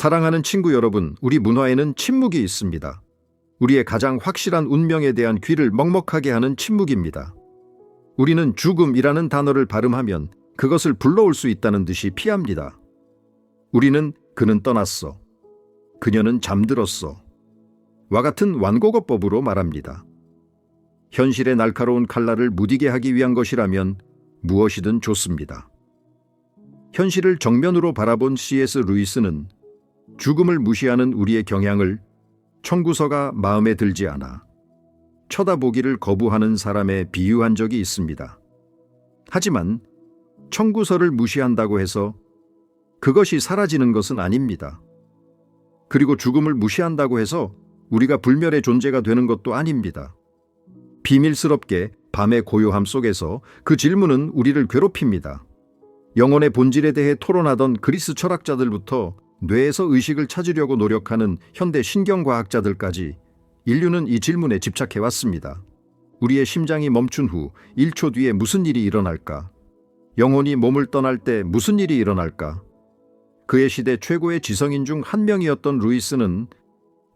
사랑하는 친구 여러분, 우리 문화에는 침묵이 있습니다. 우리의 가장 확실한 운명에 대한 귀를 먹먹하게 하는 침묵입니다. 우리는 죽음이라는 단어를 발음하면 그것을 불러올 수 있다는 듯이 피합니다. 우리는 그는 떠났어. 그녀는 잠들었어. 와 같은 완곡어법으로 말합니다. 현실의 날카로운 칼날을 무디게 하기 위한 것이라면 무엇이든 좋습니다. 현실을 정면으로 바라본 C.S. 루이스는 죽음을 무시하는 우리의 경향을 청구서가 마음에 들지 않아 쳐다보기를 거부하는 사람에 비유한 적이 있습니다. 하지만 청구서를 무시한다고 해서 그것이 사라지는 것은 아닙니다. 그리고 죽음을 무시한다고 해서 우리가 불멸의 존재가 되는 것도 아닙니다. 비밀스럽게 밤의 고요함 속에서 그 질문은 우리를 괴롭힙니다. 영혼의 본질에 대해 토론하던 그리스 철학자들부터 뇌에서 의식을 찾으려고 노력하는 현대 신경과학자들까지 인류는 이 질문에 집착해 왔습니다. 우리의 심장이 멈춘 후 1초 뒤에 무슨 일이 일어날까? 영혼이 몸을 떠날 때 무슨 일이 일어날까? 그의 시대 최고의 지성인 중 한 명이었던 루이스는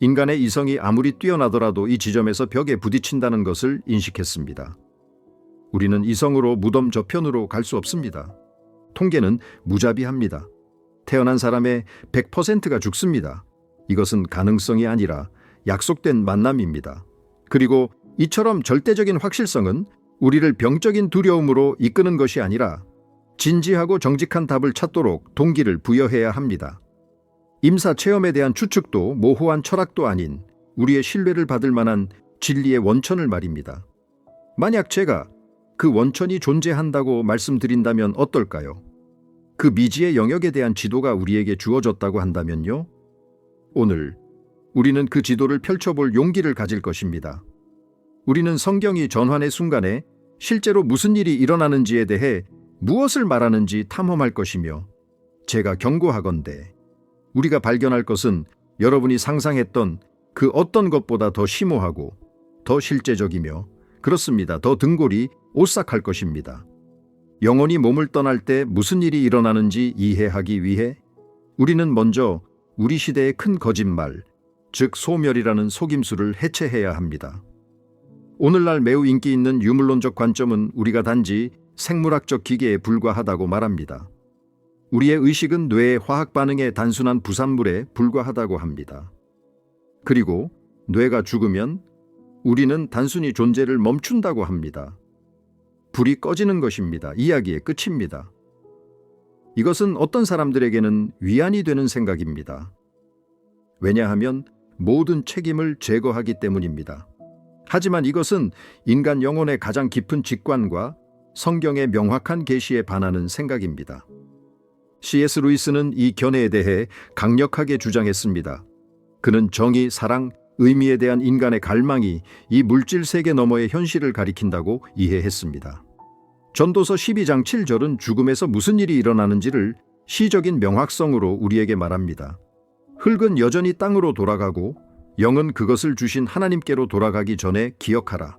인간의 이성이 아무리 뛰어나더라도 이 지점에서 벽에 부딪힌다는 것을 인식했습니다. 우리는 이성으로 무덤 저편으로 갈 수 없습니다. 통계는 무자비합니다. 태어난 사람의 100%가 죽습니다. 이것은 가능성이 아니라 약속된 만남입니다. 그리고 이처럼 절대적인 확실성은 우리를 병적인 두려움으로 이끄는 것이 아니라 진지하고 정직한 답을 찾도록 동기를 부여해야 합니다. 임사 체험에 대한 추측도 모호한 철학도 아닌 우리의 신뢰를 받을 만한 진리의 원천을 말입니다. 만약 제가 그 원천이 존재한다고 말씀드린다면 어떨까요? 그 미지의 영역에 대한 지도가 우리에게 주어졌다고 한다면요? 오늘 우리는 그 지도를 펼쳐볼 용기를 가질 것입니다. 우리는 성경이 전환의 순간에 실제로 무슨 일이 일어나는지에 대해 무엇을 말하는지 탐험할 것이며 제가 경고하건대 우리가 발견할 것은 여러분이 상상했던 그 어떤 것보다 더 심오하고 더 실제적이며 그렇습니다. 더 등골이 오싹할 것입니다. 영혼이 몸을 떠날 때 무슨 일이 일어나는지 이해하기 위해 우리는 먼저 우리 시대의 큰 거짓말, 즉 소멸이라는 속임수를 해체해야 합니다. 오늘날 매우 인기 있는 유물론적 관점은 우리가 단지 생물학적 기계에 불과하다고 말합니다. 우리의 의식은 뇌의 화학 반응의 단순한 부산물에 불과하다고 합니다. 그리고 뇌가 죽으면 우리는 단순히 존재를 멈춘다고 합니다. 불이 꺼지는 것입니다. 이야기의 끝입니다. 이것은 어떤 사람들에게는 위안이 되는 생각입니다. 왜냐하면 모든 책임을 제거하기 때문입니다. 하지만 이것은 인간 영혼의 가장 깊은 직관과 성경의 명확한 계시에 반하는 생각입니다. C.S. 루이스는 이 견해에 대해 강력하게 주장했습니다. 그는 정의, 사랑, 의미에 대한 인간의 갈망이 이 물질 세계 너머의 현실을 가리킨다고 이해했습니다. 전도서 12장 7절은 죽음에서 무슨 일이 일어나는지를 시적인 명확성으로 우리에게 말합니다. 흙은 여전히 땅으로 돌아가고 영은 그것을 주신 하나님께로 돌아가기 전에 기억하라.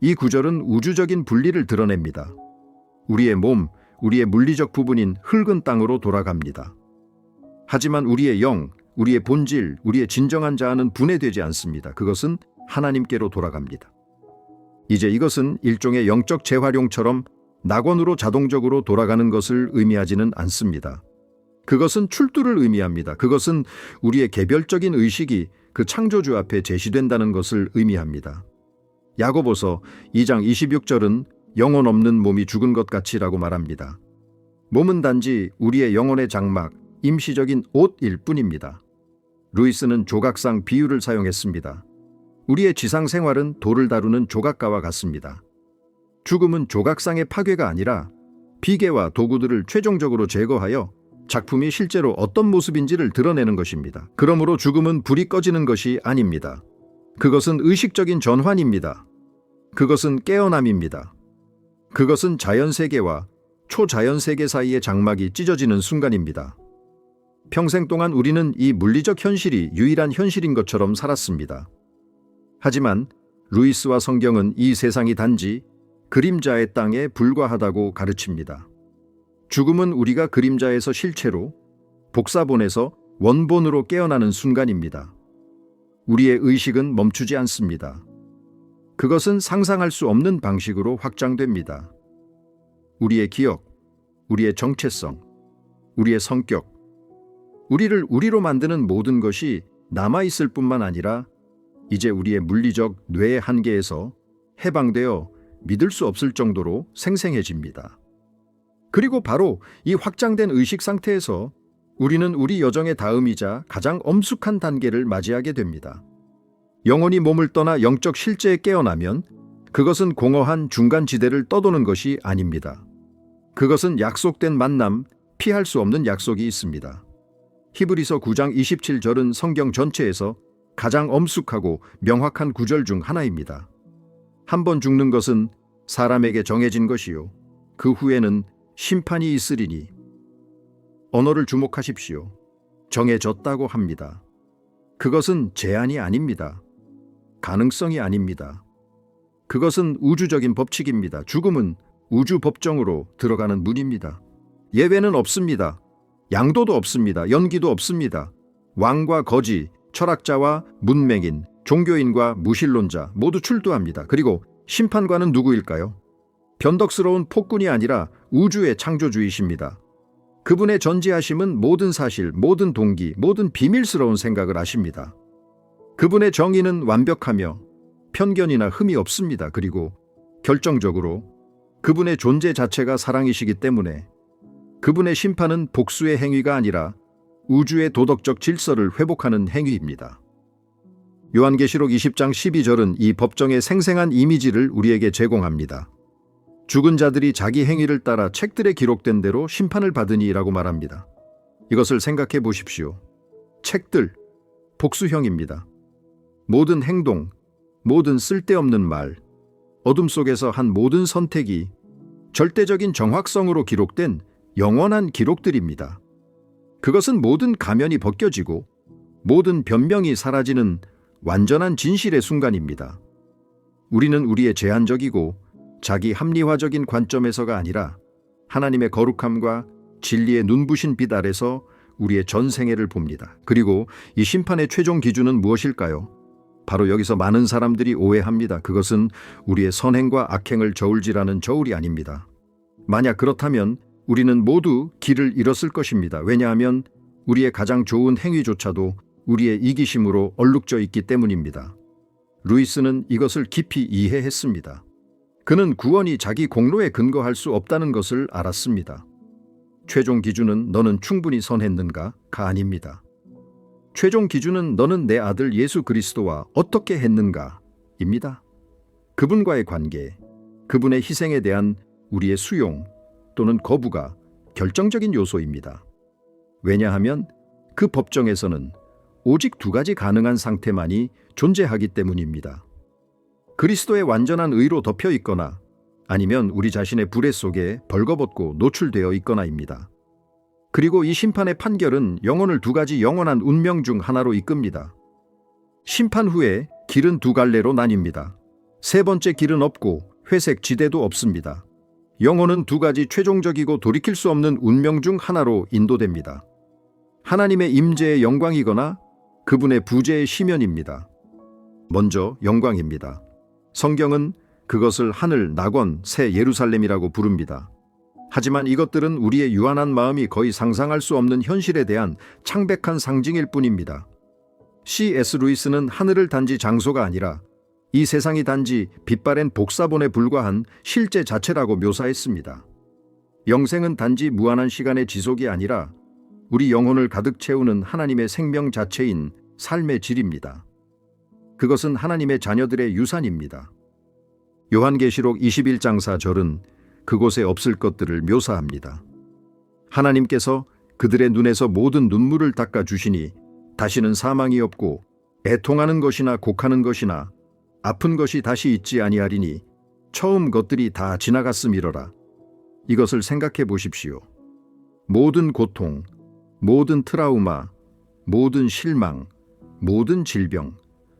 이 구절은 우주적인 분리를 드러냅니다. 우리의 몸, 우리의 물리적 부분인 흙은 땅으로 돌아갑니다. 하지만 우리의 영, 우리의 본질, 우리의 진정한 자아는 분해되지 않습니다. 그것은 하나님께로 돌아갑니다. 이제 이것은 일종의 영적 재활용처럼 낙원으로 자동적으로 돌아가는 것을 의미하지는 않습니다. 그것은 출두를 의미합니다. 그것은 우리의 개별적인 의식이 그 창조주 앞에 제시된다는 것을 의미합니다. 야고보서 2장 26절은 영혼 없는 몸이 죽은 것 같이라고 말합니다. 몸은 단지 우리의 영혼의 장막, 임시적인 옷일 뿐입니다. 루이스는 조각상 비유를 사용했습니다. 우리의 지상 생활은 돌을 다루는 조각가와 같습니다. 죽음은 조각상의 파괴가 아니라 비계와 도구들을 최종적으로 제거하여 작품이 실제로 어떤 모습인지를 드러내는 것입니다. 그러므로 죽음은 불이 꺼지는 것이 아닙니다. 그것은 의식적인 전환입니다. 그것은 깨어남입니다. 그것은 자연세계와 초자연세계 사이의 장막이 찢어지는 순간입니다. 평생 동안 우리는 이 물리적 현실이 유일한 현실인 것처럼 살았습니다. 하지만 루이스와 성경은 이 세상이 단지 그림자의 땅에 불과하다고 가르칩니다. 죽음은 우리가 그림자에서 실체로, 복사본에서 원본으로 깨어나는 순간입니다. 우리의 의식은 멈추지 않습니다. 그것은 상상할 수 없는 방식으로 확장됩니다. 우리의 기억, 우리의 정체성, 우리의 성격, 우리를 우리로 만드는 모든 것이 남아있을 뿐만 아니라 이제 우리의 물리적 뇌의 한계에서 해방되어 믿을 수 없을 정도로 생생해집니다. 그리고 바로 이 확장된 의식 상태에서 우리는 우리 여정의 다음이자 가장 엄숙한 단계를 맞이하게 됩니다. 영혼이 몸을 떠나 영적 실제에 깨어나면 그것은 공허한 중간 지대를 떠도는 것이 아닙니다. 그것은 약속된 만남, 피할 수 없는 약속이 있습니다. 히브리서 9장 27절은 성경 전체에서 가장 엄숙하고 명확한 구절 중 하나입니다. 한 번 죽는 것은 사람에게 정해진 것이요. 그 후에는 심판이 있으리니. 언어를 주목하십시오. 정해졌다고 합니다. 그것은 제한이 아닙니다. 가능성이 아닙니다. 그것은 우주적인 법칙입니다. 죽음은 우주 법정으로 들어가는 문입니다. 예외는 없습니다. 양도도 없습니다. 연기도 없습니다. 왕과 거지, 철학자와 문맹인, 종교인과 무신론자 모두 출두합니다. 그리고 심판관은 누구일까요? 변덕스러운 폭군이 아니라 우주의 창조주이십니다. 그분의 전지하심은 모든 사실, 모든 동기, 모든 비밀스러운 생각을 아십니다. 그분의 정의는 완벽하며 편견이나 흠이 없습니다. 그리고 결정적으로 그분의 존재 자체가 사랑이시기 때문에 그분의 심판은 복수의 행위가 아니라 우주의 도덕적 질서를 회복하는 행위입니다. 요한계시록 20장 12절은 이 법정의 생생한 이미지를 우리에게 제공합니다. 죽은 자들이 자기 행위를 따라 책들에 기록된 대로 심판을 받으니라고 말합니다. 이것을 생각해 보십시오. 책들, 복수형입니다. 모든 행동, 모든 쓸데없는 말, 어둠 속에서 한 모든 선택이 절대적인 정확성으로 기록된 영원한 기록들입니다. 그것은 모든 가면이 벗겨지고 모든 변명이 사라지는 완전한 진실의 순간입니다. 우리는 우리의 제한적이고 자기 합리화적인 관점에서가 아니라 하나님의 거룩함과 진리의 눈부신 빛 아래서 우리의 전 생애를 봅니다. 그리고 이 심판의 최종 기준은 무엇일까요? 바로 여기서 많은 사람들이 오해합니다. 그것은 우리의 선행과 악행을 저울질하는 저울이 아닙니다. 만약 그렇다면 우리는 모두 길을 잃었을 것입니다. 왜냐하면 우리의 가장 좋은 행위조차도 우리의 이기심으로 얼룩져 있기 때문입니다. 루이스는 이것을 깊이 이해했습니다. 그는 구원이 자기 공로에 근거할 수 없다는 것을 알았습니다. 최종 기준은 너는 충분히 선했는가가 아닙니다. 최종 기준은 너는 내 아들 예수 그리스도와 어떻게 했는가입니다. 그분과의 관계, 그분의 희생에 대한 우리의 수용 또는 거부가 결정적인 요소입니다. 왜냐하면 그 법정에서는 오직 두 가지 가능한 상태만이 존재하기 때문입니다. 그리스도의 완전한 의로 덮여 있거나 아니면 우리 자신의 불의 속에 벌거벗고 노출되어 있거나입니다. 그리고 이 심판의 판결은 영혼을 두 가지 영원한 운명 중 하나로 이끕니다. 심판 후에 길은 두 갈래로 나뉩니다. 세 번째 길은 없고 회색 지대도 없습니다. 영혼은 두 가지 최종적이고 돌이킬 수 없는 운명 중 하나로 인도됩니다. 하나님의 임재의 영광이거나 그분의 부재의 시면입니다. 먼저 영광입니다. 성경은 그것을 하늘, 낙원, 새 예루살렘이라고 부릅니다. 하지만 이것들은 우리의 유한한 마음이 거의 상상할 수 없는 현실에 대한 창백한 상징일 뿐입니다. C.S. 루이스는 하늘을 단지 장소가 아니라 이 세상이 단지 빛바랜 복사본에 불과한 실제 자체라고 묘사했습니다. 영생은 단지 무한한 시간의 지속이 아니라 우리 영혼을 가득 채우는 하나님의 생명 자체인 삶의 질입니다. 그것은 하나님의 자녀들의 유산입니다. 요한계시록 21장 4절은 그곳에 없을 것들을 묘사합니다. 하나님께서 그들의 눈에서 모든 눈물을 닦아 주시니 다시는 사망이 없고 애통하는 것이나 곡하는 것이나 아픈 것이 다시 있지 아니하리니 처음 것들이 다 지나갔음이러라. 이것을 생각해 보십시오. 모든 고통, 모든 트라우마, 모든 실망, 모든 질병,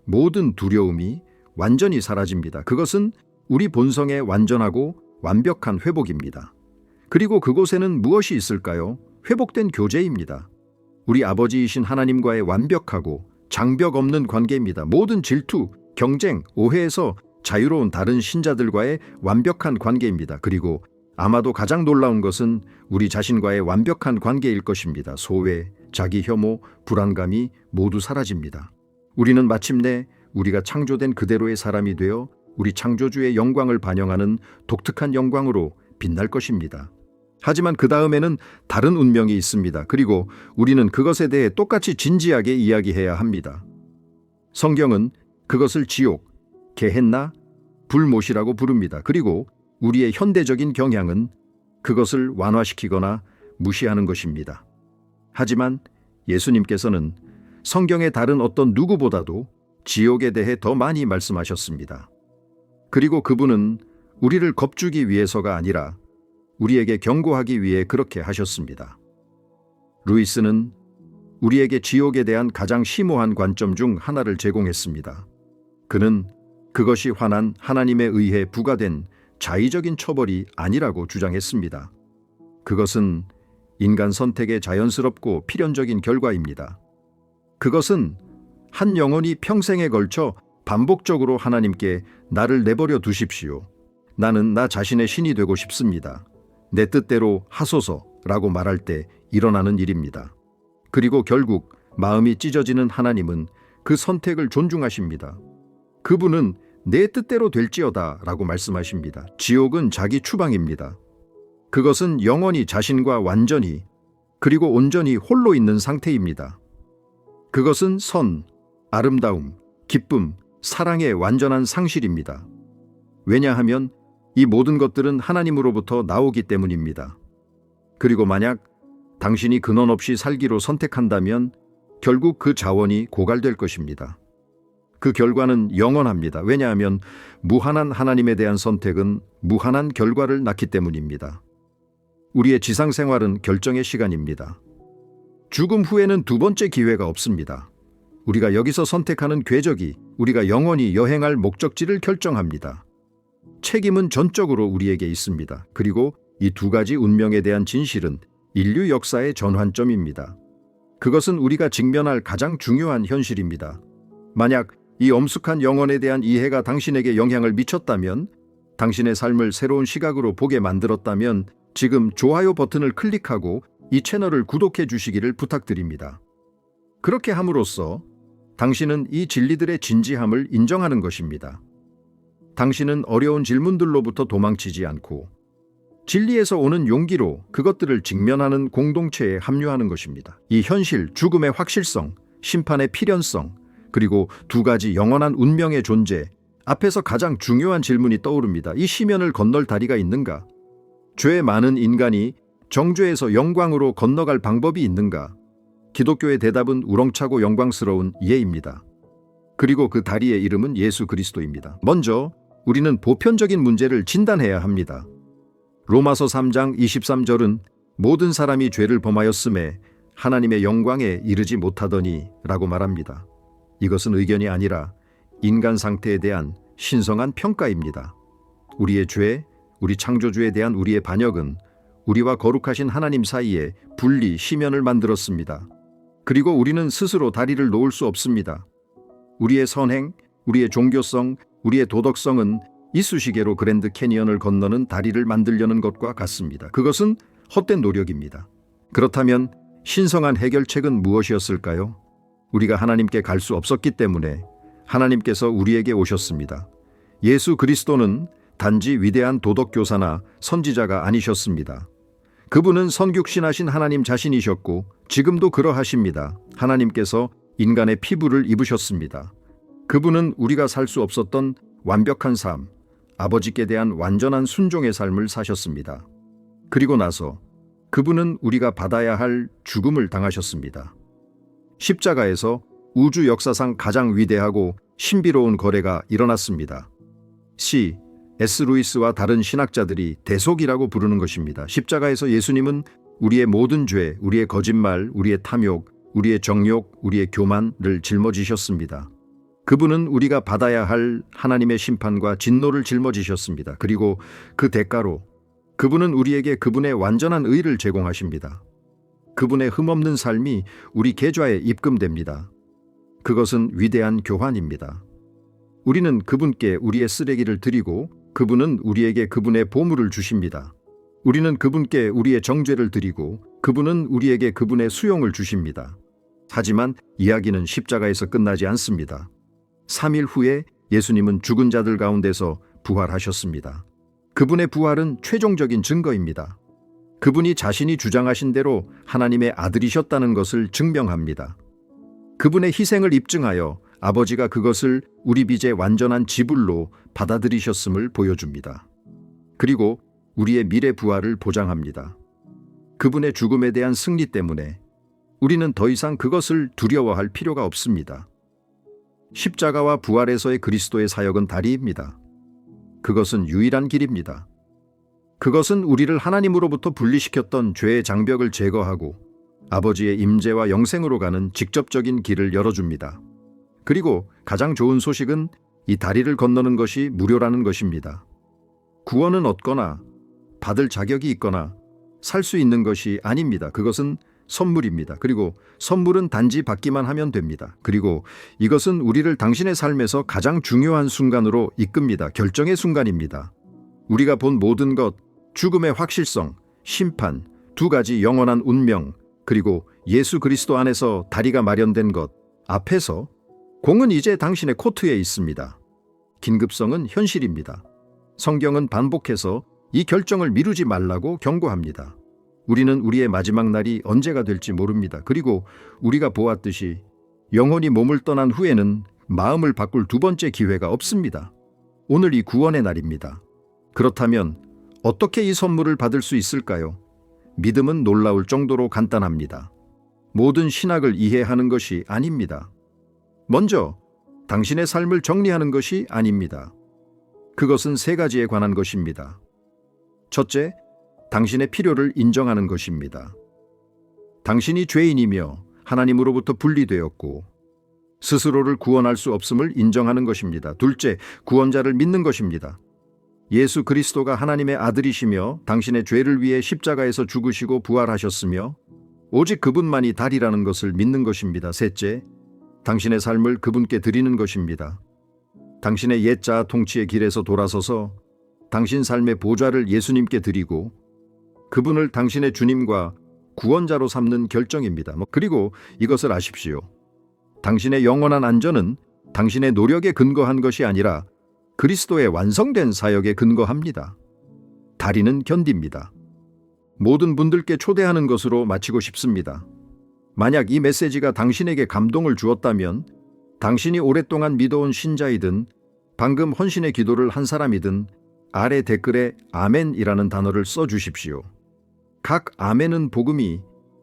모든 두려움이 완전히 사라집니다. 그것은 우리 본성의 완전하고 완벽한 회복입니다. 그리고 그곳에는 무엇이 있을까요? 회복된 교제입니다. 우리 아버지이신 하나님과의 완벽하고 장벽 없는 관계입니다. 모든 질투, 경쟁, 오해에서 자유로운 다른 신자들과의 완벽한 관계입니다. 그리고 아마도 가장 놀라운 것은 우리 자신과의 완벽한 관계일 것입니다. 소외, 자기 혐오, 불안감이 모두 사라집니다. 우리는 마침내 우리가 창조된 그대로의 사람이 되어 우리 창조주의 영광을 반영하는 독특한 영광으로 빛날 것입니다. 하지만 그 다음에는 다른 운명이 있습니다. 그리고 우리는 그것에 대해 똑같이 진지하게 이야기해야 합니다. 성경은 그것을 지옥, 게헨나, 불못이라고 부릅니다. 그리고 우리의 현대적인 경향은 그것을 완화시키거나 무시하는 것입니다. 하지만 예수님께서는 성경의 다른 어떤 누구보다도 지옥에 대해 더 많이 말씀하셨습니다. 그리고 그분은 우리를 겁주기 위해서가 아니라 우리에게 경고하기 위해 그렇게 하셨습니다. 루이스는 우리에게 지옥에 대한 가장 심오한 관점 중 하나를 제공했습니다. 그는 그것이 환한 하나님에 의해 부과된 자의적인 처벌이 아니라고 주장했습니다. 그것은 인간 선택의 자연스럽고 필연적인 결과입니다. 그것은 한 영혼이 평생에 걸쳐 반복적으로 하나님께 나를 내버려 두십시오. 나는 나 자신의 신이 되고 싶습니다. 내 뜻대로 하소서라고 말할 때 일어나는 일입니다. 그리고 결국 마음이 찢어지는 하나님은 그 선택을 존중하십니다. 그분은 내 뜻대로 될지어다 라고 말씀하십니다. 지옥은 자기 추방입니다. 그것은 영원히 자신과 완전히 그리고 온전히 홀로 있는 상태입니다. 그것은 선, 아름다움, 기쁨, 사랑의 완전한 상실입니다. 왜냐하면 이 모든 것들은 하나님으로부터 나오기 때문입니다. 그리고 만약 당신이 근원 없이 살기로 선택한다면 결국 그 자원이 고갈될 것입니다. 그 결과는 영원합니다. 왜냐하면 무한한 하나님에 대한 선택은 무한한 결과를 낳기 때문입니다. 우리의 지상 생활은 결정의 시간입니다. 죽음 후에는 두 번째 기회가 없습니다. 우리가 여기서 선택하는 궤적이 우리가 영원히 여행할 목적지를 결정합니다. 책임은 전적으로 우리에게 있습니다. 그리고 이 두 가지 운명에 대한 진실은 인류 역사의 전환점입니다. 그것은 우리가 직면할 가장 중요한 현실입니다. 만약 이 엄숙한 영혼에 대한 이해가 당신에게 영향을 미쳤다면, 당신의 삶을 새로운 시각으로 보게 만들었다면 지금 좋아요 버튼을 클릭하고 이 채널을 구독해 주시기를 부탁드립니다. 그렇게 함으로써 당신은 이 진리들의 진지함을 인정하는 것입니다. 당신은 어려운 질문들로부터 도망치지 않고 진리에서 오는 용기로 그것들을 직면하는 공동체에 합류하는 것입니다. 이 현실, 죽음의 확실성, 심판의 필연성, 그리고 두 가지 영원한 운명의 존재, 앞에서 가장 중요한 질문이 떠오릅니다. 이 시면을 건널 다리가 있는가? 죄 많은 인간이 정죄에서 영광으로 건너갈 방법이 있는가? 기독교의 대답은 우렁차고 영광스러운 예입니다. 그리고 그 다리의 이름은 예수 그리스도입니다. 먼저 우리는 보편적인 문제를 진단해야 합니다. 로마서 3장 23절은 모든 사람이 죄를 범하였음에 하나님의 영광에 이르지 못하더니 라고 말합니다. 이것은 의견이 아니라 인간 상태에 대한 신성한 평가입니다. 우리의 죄, 우리 창조주에 대한 우리의 반역은 우리와 거룩하신 하나님 사이에 분리, 시면을 만들었습니다. 그리고 우리는 스스로 다리를 놓을 수 없습니다. 우리의 선행, 우리의 종교성, 우리의 도덕성은 이쑤시개로 그랜드 캐니언을 건너는 다리를 만들려는 것과 같습니다. 그것은 헛된 노력입니다. 그렇다면 신성한 해결책은 무엇이었을까요? 우리가 하나님께 갈 수 없었기 때문에 하나님께서 우리에게 오셨습니다. 예수 그리스도는 단지 위대한 도덕교사나 선지자가 아니셨습니다. 그분은 선육신하신 하나님 자신이셨고 지금도 그러하십니다. 하나님께서 인간의 피부를 입으셨습니다. 그분은 우리가 살 수 없었던 완벽한 삶, 아버지께 대한 완전한 순종의 삶을 사셨습니다. 그리고 나서 그분은 우리가 받아야 할 죽음을 당하셨습니다. 십자가에서 우주 역사상 가장 위대하고 신비로운 거래가 일어났습니다. C. S. 루이스와 다른 신학자들이 대속이라고 부르는 것입니다. 십자가에서 예수님은 우리의 모든 죄, 우리의 거짓말, 우리의 탐욕, 우리의 정욕, 우리의 교만을 짊어지셨습니다. 그분은 우리가 받아야 할 하나님의 심판과 진노를 짊어지셨습니다. 그리고 그 대가로 그분은 우리에게 그분의 완전한 의를 제공하십니다. 그분의 흠없는 삶이 우리 계좌에 입금됩니다. 그것은 위대한 교환입니다. 우리는 그분께 우리의 쓰레기를 드리고 그분은 우리에게 그분의 보물을 주십니다. 우리는 그분께 우리의 정죄를 드리고 그분은 우리에게 그분의 수용을 주십니다. 하지만 이야기는 십자가에서 끝나지 않습니다. 3일 후에 예수님은 죽은 자들 가운데서 부활하셨습니다. 그분의 부활은 최종적인 증거입니다. 그분이 자신이 주장하신 대로 하나님의 아들이셨다는 것을 증명합니다. 그분의 희생을 입증하여 아버지가 그것을 우리 빚의 완전한 지불로 받아들이셨음을 보여줍니다. 그리고 우리의 미래 부활을 보장합니다. 그분의 죽음에 대한 승리 때문에 우리는 더 이상 그것을 두려워할 필요가 없습니다. 십자가와 부활에서의 그리스도의 사역은 다리입니다. 그것은 유일한 길입니다. 그것은 우리를 하나님으로부터 분리시켰던 죄의 장벽을 제거하고 아버지의 임재와 영생으로 가는 직접적인 길을 열어줍니다. 그리고 가장 좋은 소식은 이 다리를 건너는 것이 무료라는 것입니다. 구원은 얻거나 받을 자격이 있거나 살 수 있는 것이 아닙니다. 그것은 선물입니다. 그리고 선물은 단지 받기만 하면 됩니다. 그리고 이것은 우리를 당신의 삶에서 가장 중요한 순간으로 이끕니다. 결정의 순간입니다. 우리가 본 모든 것, 죽음의 확실성, 심판, 두 가지 영원한 운명, 그리고 예수 그리스도 안에서 다리가 마련된 것 앞에서 공은 이제 당신의 코트에 있습니다. 긴급성은 현실입니다. 성경은 반복해서 이 결정을 미루지 말라고 경고합니다. 우리는 우리의 마지막 날이 언제가 될지 모릅니다. 그리고 우리가 보았듯이 영혼이 몸을 떠난 후에는 마음을 바꿀 두 번째 기회가 없습니다. 오늘 이 구원의 날입니다. 그렇다면 어떻게 이 선물을 받을 수 있을까요? 믿음은 놀라울 정도로 간단합니다. 모든 신학을 이해하는 것이 아닙니다. 먼저, 당신의 삶을 정리하는 것이 아닙니다. 그것은 세 가지에 관한 것입니다. 첫째, 당신의 필요를 인정하는 것입니다. 당신이 죄인이며 하나님으로부터 분리되었고 스스로를 구원할 수 없음을 인정하는 것입니다. 둘째, 구원자를 믿는 것입니다. 예수 그리스도가 하나님의 아들이시며 당신의 죄를 위해 십자가에서 죽으시고 부활하셨으며 오직 그분만이 달이라는 것을 믿는 것입니다. 셋째, 당신의 삶을 그분께 드리는 것입니다. 당신의 옛자 통치의 길에서 돌아서서 당신 삶의 보좌를 예수님께 드리고 그분을 당신의 주님과 구원자로 삼는 결정입니다. 뭐 그리고 이것을 아십시오. 당신의 영원한 안전은 당신의 노력에 근거한 것이 아니라 그리스도의 완성된 사역에 근거합니다. 다리는 견딥니다. 모든 분들께 초대하는 것으로 마치고 싶습니다. 만약 이 메시지가 당신에게 감동을 주었다면 당신이 오랫동안 믿어온 신자이든 방금 헌신의 기도를 한 사람이든 아래 댓글에 아멘이라는 단어를 써 주십시오. 각 아멘은 복음이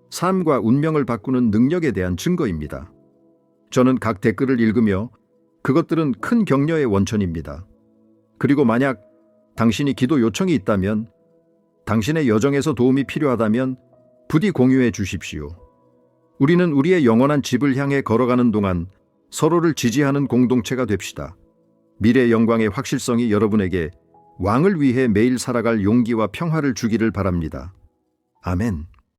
삶과 운명을 바꾸는 능력에 대한 증거입니다. 저는 각 댓글을 읽으며 그것들은 큰 격려의 원천입니다. 그리고 만약 당신이 기도 요청이 있다면 당신의 여정에서 도움이 필요하다면 부디 공유해 주십시오. 우리는 우리의 영원한 집을 향해 걸어가는 동안 서로를 지지하는 공동체가 됩시다. 미래 영광의 확실성이 여러분에게 왕을 위해 매일 살아갈 용기와 평화를 주기를 바랍니다. 아멘.